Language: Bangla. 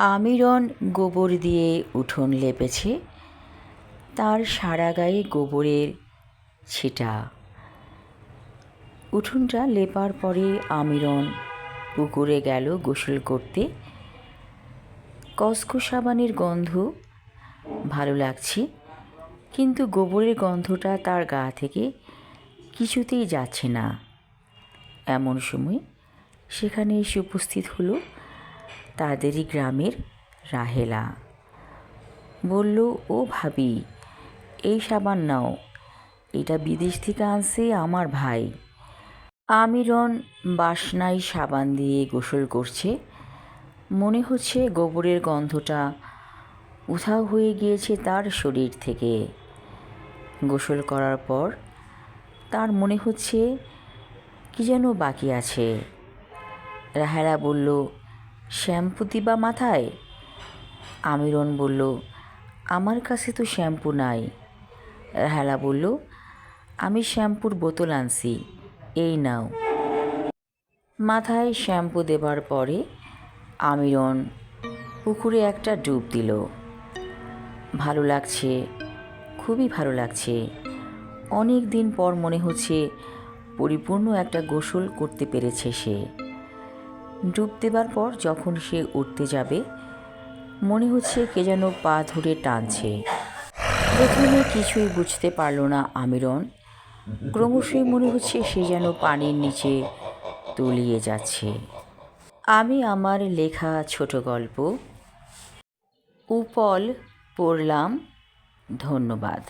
আমিরন গোবর দিয়ে উঠোন লেপেছে। তার সারা গায়ে গোবরের ছিটা। উঠোনটা লেপার পরে আমিরন পুকুরে গেল গোসল করতে। কসকো সাবানের গন্ধ ভালো লাগছে, কিন্তু গোবরের গন্ধটা তার গা থেকে কিছুতেই যাচ্ছে না। এমন সময় সেখানে এসে উপস্থিত হলো তাদেরই গ্রামের রাহেলা। বলল, ও ভাবি, এই সাবান নাও। এটা বিদেশ থেকে আনছে আমার ভাই। আমিরন বাসনায় সাবান দিয়ে গোসল করছে। মনে হচ্ছে গোবরের গন্ধটা উধাও হয়ে গিয়েছে তার শরীর থেকে। গোসল করার পর তার মনে হচ্ছে কি যেন বাকি আছে। রাহেলা বলল শ্যাম্পু দিবা মাথায়? আমিরন বলল, আমার কাছে তো শ্যাম্পু নাই। রাহেলা বলল, আমি শ্যাম্পুর বোতল আনছি, এই নাও। মাথায় শ্যাম্পু দেবার পরে আমিরন পুকুরে একটা ডুব দিল। ভালো লাগছে, খুবই ভালো লাগছে। অনেক দিন পর মনে হচ্ছে পরিপূর্ণ একটা গোসল করতে পেরেছে সে। ডুব দেবার পর যখন সে উঠতে যাবে, মনে হচ্ছে কে যেন পা ধরে টানছে। প্রথমে কিছুই বুঝতে পারল না আমিরন। ক্রমশই মনে হচ্ছে সে যেন পানির নিচে তলিয়ে যাচ্ছে। আমি আমার লেখা ছোট গল্প, উপল পড়লাম, ধন্যবাদ।